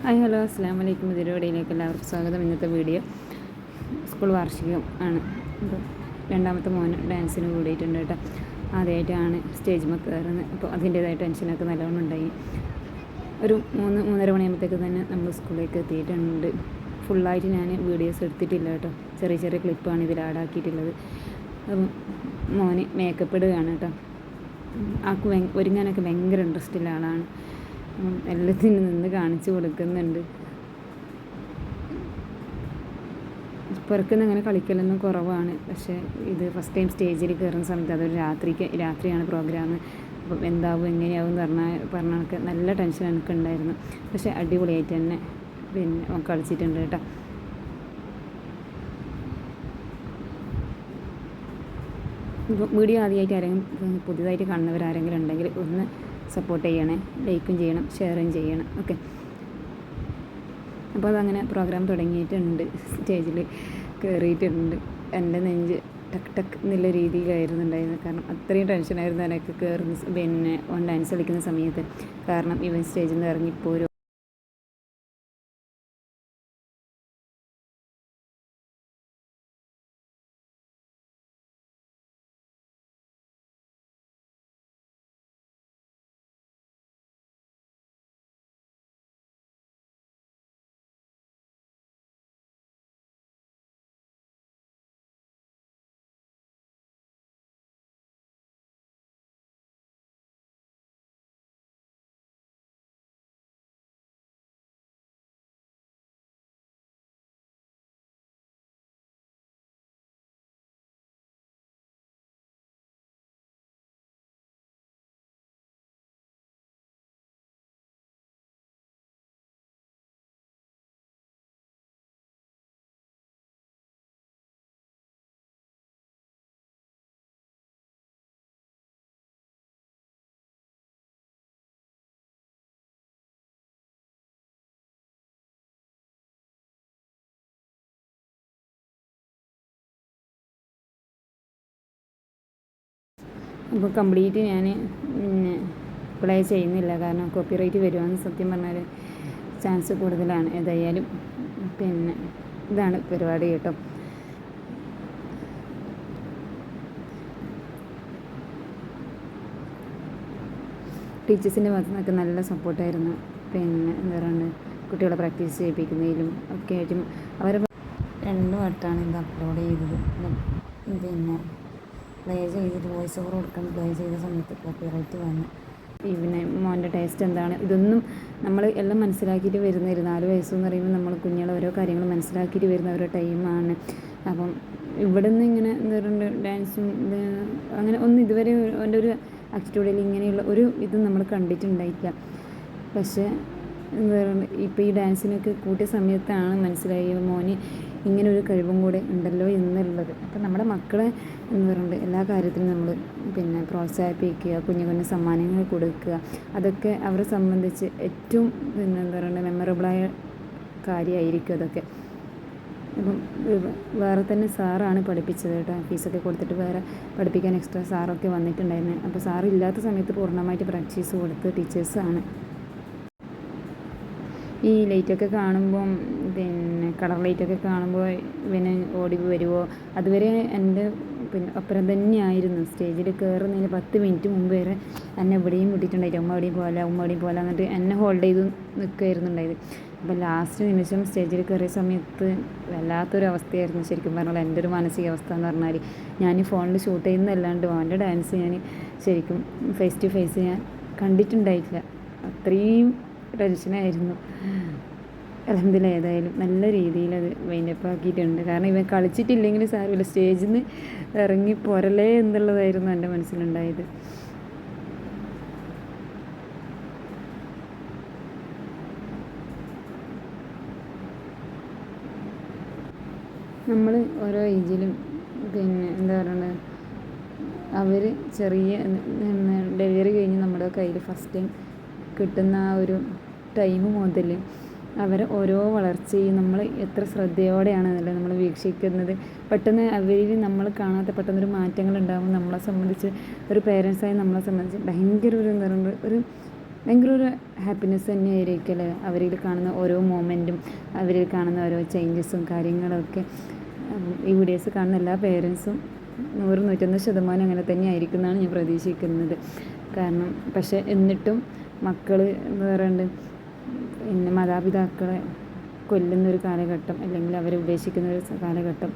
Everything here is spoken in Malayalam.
Hi hello. അസ്സാം വലൈക്കും ഇതിലൂടെയിലേക്ക് എല്ലാവർക്കും സ്വാഗതം. ഇന്നത്തെ വീഡിയോ സ്കൂൾ വാർഷികം ആണ്. രണ്ടാമത്തെ മോന് ഡാൻസിന് കൂടിയിട്ടുണ്ട് കേട്ടോ. ആദ്യമായിട്ടാണ് സ്റ്റേജിൽ കയറുന്നത്. അപ്പോൾ അതിന്റേതായ ടെൻഷനൊക്കെ നല്ലോണം ഉണ്ടായി. ഒരു മൂന്ന് മൂന്നര മണിയാകുമ്പോഴത്തേക്ക് തന്നെ നമ്മൾ സ്കൂളിലേക്ക് എത്തിയിട്ടുണ്ട്. ഫുള്ളായിട്ട് ഞാൻ വീഡിയോസ് എടുത്തിട്ടില്ല കേട്ടോ. ചെറിയ ചെറിയ ക്ലിപ്പാണ് ഇതിൽ ആഡാക്കിയിട്ടുള്ളത് മോന് മേക്കപ്പ് ഇടുകയാണ് കേട്ടോ. ആൾക്ക് ഒരുങ്ങാനൊക്കെ ഭയങ്കര ഇൻട്രസ്റ്റ് ഉള്ള ആളാണ്. എല്ലാത്തിനും നിന്ന് കാണിച്ചു കൊടുക്കുന്നുണ്ട്. പുറത്തുനിന്ന് അങ്ങനെ കളിക്കലൊന്നും കുറവാണ്. പക്ഷേ ഇത് ഫസ്റ്റ് ടൈം സ്റ്റേജിൽ കയറുന്ന സമയത്ത് അതൊരു രാത്രിക്ക് രാത്രിയാണ് പ്രോഗ്രാം അപ്പം എന്താവും എങ്ങനെയാവും എന്ന് പറഞ്ഞാൽ പറഞ്ഞൊക്കെ നല്ല ടെൻഷൻ എനിക്ക് ഉണ്ടായിരുന്നു പക്ഷേ അടിപൊളിയായിട്ട് തന്നെ പിന്നെ കളിച്ചിട്ടുണ്ട് കേട്ടോ. വീഡിയോ ആദ്യമായിട്ട് ആരെങ്കിലും പുതിയതായിട്ട് കാണുന്നവർ ആരെങ്കിലും ഉണ്ടെങ്കിൽ ഒന്ന് സപ്പോർട്ട് ചെയ്യണേ ലൈക്കും ചെയ്യണം ഷെയറും ചെയ്യണം ഓക്കെ അപ്പോൾ അതങ്ങനെ പ്രോഗ്രാം തുടങ്ങിയിട്ടുണ്ട് സ്റ്റേജിൽ കയറിയിട്ടുണ്ട് എന്റെ നെഞ്ച് ടക്ക് ടക്ക് എന്നുള്ള രീതിയിലായിരുന്നു ഉണ്ടായിരുന്നത്. കാരണം അത്രയും ടെൻഷനായിരുന്നു എനിക്ക് കയറുന്ന പിന്നെ ഓൺ ഡാൻസ് കളിക്കുന്ന സമയത്ത്. കാരണം ഇവൻ സ്റ്റേജിൽ നിന്ന് ഇറങ്ങിപ്പോരും. അപ്പോൾ കംപ്ലീറ്റ് ഞാൻ പിന്നെ പ്ലേ ചെയ്യുന്നില്ല. കാരണം കോപ്പിറൈറ്റ് വരുവാന്ന് സത്യം പറഞ്ഞാൽ ചാൻസ് കൂടുതലാണ് ഏതായാലും. പിന്നെ ഇതാണ് പരിപാടി കേട്ടോ. ടീച്ചേഴ്സിന്റെ ഭാഗത്തു നിന്നൊക്കെ നല്ല സപ്പോർട്ടായിരുന്നു. പിന്നെ എന്താ പറയുക കുട്ടികളെ പ്രാക്ടീസ് ചെയ്യിപ്പിക്കുന്നതിലും ഒക്കെ ആയിട്ടും അവരെ രണ്ട് വട്ടമാണ് ഇത് അപ്ലോഡ് ചെയ്തത്. പിന്നെ പ്ലേ ചെയ്തിട്ട് വോയിസ് ഓവർ കൊടുക്കാൻ പ്ലേ ചെയ്ത സമയത്ത് കോപ്പിറൈറ്റ് വന്നു പിന്നെ മോന്റെ ടേസ്റ്റ് എന്താണ്? ഇതൊന്നും നമ്മൾ എല്ലാം മനസ്സിലാക്കിയിട്ട് വരുന്ന ഒരു നാല് വയസ്സെന്ന് പറയുമ്പോൾ നമ്മൾ കുഞ്ഞുങ്ങളെ ഓരോ കാര്യങ്ങൾ മനസ്സിലാക്കിയിട്ട് വരുന്ന ഓരോ ടൈമാണ് അപ്പം ഇവിടെ നിന്ന് ഇങ്ങനെ എന്താ പറയുക ഡാൻസും അങ്ങനെ ഒന്നും ഇതുവരെ എന്റെ ഒരു ആറ്റിറ്റ്യൂഡിൽ ഇങ്ങനെയുള്ള ഒരു ഇതും നമ്മൾ കണ്ടിട്ടുണ്ടായിട്ടില്ല. പക്ഷേ എന്താ പറയുക ഇപ്പോൾ ഈ ഡാൻസിനൊക്കെ കൂട്ടിയ സമയത്താണ് മനസ്സിലായി മോന് ഇങ്ങനെ ഒരു കഴിവും കൂടെ ഉണ്ടല്ലോ എന്നുള്ളത്. അപ്പം നമ്മുടെ മക്കളെ എന്ന് പറയുന്നത് എല്ലാ കാര്യത്തിലും നമ്മൾ പിന്നെ പ്രോത്സാഹിപ്പിക്കുക കുഞ്ഞു കുഞ്ഞു സമ്മാനങ്ങൾ കൊടുക്കുക അതൊക്കെ അവരെ സംബന്ധിച്ച് ഏറ്റവും പിന്നെ എന്താ പറയുക മെമ്മറബിളായ കാര്യമായിരിക്കും അതൊക്കെ. അപ്പം വേറെ തന്നെ സാറാണ് പഠിപ്പിച്ചത് കേട്ടോ. ഫീസൊക്കെ കൊടുത്തിട്ട് വേറെ പഠിപ്പിക്കാൻ എക്സ്ട്രാ സാറൊക്കെ വന്നിട്ടുണ്ടായിരുന്നു. അപ്പോൾ സാർ ഇല്ലാത്ത സമയത്ത് പൂർണമായിട്ട് പ്രാക്ടീസ് കൊടുത്ത് ടീച്ചേഴ്സാണ് ഈ ലൈറ്റൊക്കെ കാണുമ്പം പിന്നെ കളർ ലൈറ്റൊക്കെ കാണുമ്പോൾ പിന്നെ ഓടി വരുമോ അതുവരെ എന്റെ പിന്നെ ഒപ്പരം തന്നെയായിരുന്നു. സ്റ്റേജിൽ കയറുന്നതിന് പത്ത് മിനിറ്റ് മുമ്പ് വരെ എന്നെ എവിടെയും വിട്ടിട്ടുണ്ടായിരുന്നു ഉമ്മ എവിടെയും പോലെ ഉമ്മ എവിടെയും പോലെ എന്നിട്ട് എന്നെ ഹോൾഡ് ചെയ്ത് നിൽക്കുമായിരുന്നു ഉണ്ടായത്. അപ്പോൾ ലാസ്റ്റ് നിമിഷം സ്റ്റേജിൽ കയറിയ സമയത്ത് വല്ലാത്തൊരു അവസ്ഥയായിരുന്നു. ശരിക്കും പറഞ്ഞാൽ എന്റെ ഒരു മാനസികാവസ്ഥ എന്ന് പറഞ്ഞാൽ ഞാൻ ഫോണിൽ ഷൂട്ട് ചെയ്യുന്നതല്ലാണ്ട് അവന്റെ ഡാൻസ് ഞാൻ ശരിക്കും ഫേസ് ടു ഫേസ് ഞാൻ കണ്ടിട്ടുണ്ടായിട്ടില്ല. അത്രയും ടെൻഷനായിരുന്നു. അലഹമില്ല ഏതായാലും നല്ല രീതിയിൽ അത് വൈൻഡപ്പ് ആക്കിയിട്ടുണ്ട്. കാരണം ഇവൻ കളിച്ചിട്ടില്ലെങ്കിൽ സാരമില്ല സ്റ്റേജിൽ നിന്ന് ഇറങ്ങി പോരലേ എന്നുള്ളതായിരുന്നു എന്റെ മനസ്സിലുണ്ടായത്. നമ്മൾ ഓരോ ഏജിലും പിന്നെ എന്താ പറയുന്നത് അവർ ചെറിയ ഡെലിവറി കഴിഞ്ഞ് നമ്മുടെ കയ്യിൽ ഫസ്റ്റ് ടൈം കിട്ടുന്ന ആ ഒരു ടൈം മുതൽ അവരെ ഓരോ വളർച്ചയും നമ്മൾ എത്ര ശ്രദ്ധയോടെയാണ് അതിൽ നമ്മൾ വീക്ഷിക്കുന്നത്. പെട്ടെന്ന് അവരിൽ നമ്മൾ കാണാത്ത പെട്ടെന്നൊരു മാറ്റങ്ങൾ ഉണ്ടാകും നമ്മളെ സംബന്ധിച്ച് ഒരു പേരൻസായി നമ്മളെ സംബന്ധിച്ച് ഭയങ്കര ഒരു എന്താ പറയുക ഒരു ഭയങ്കര ഒരു ഹാപ്പിനെസ് തന്നെയായിരിക്കും അവരിൽ കാണുന്ന ഓരോ മൊമെന്റും അവരിൽ കാണുന്ന ഓരോ ചേഞ്ചസും കാര്യങ്ങളൊക്കെ. ഈ വീഡിയോസ് കാണുന്ന എല്ലാ പേരൻസും നൂറ് നൂറ്റൊന്ന് ശതമാനം അങ്ങനെ തന്നെ ആയിരിക്കും എന്നാണ് ഞാൻ പ്രതീക്ഷിക്കുന്നത്. കാരണം പക്ഷേ എന്നിട്ടും മക്കൾ എന്ന് പറയുക പിന്നെ മാതാപിതാക്കളെ കൊല്ലുന്നൊരു കാലഘട്ടം അല്ലെങ്കിൽ അവരെ ഉപേക്ഷിക്കുന്ന ഒരു കാലഘട്ടം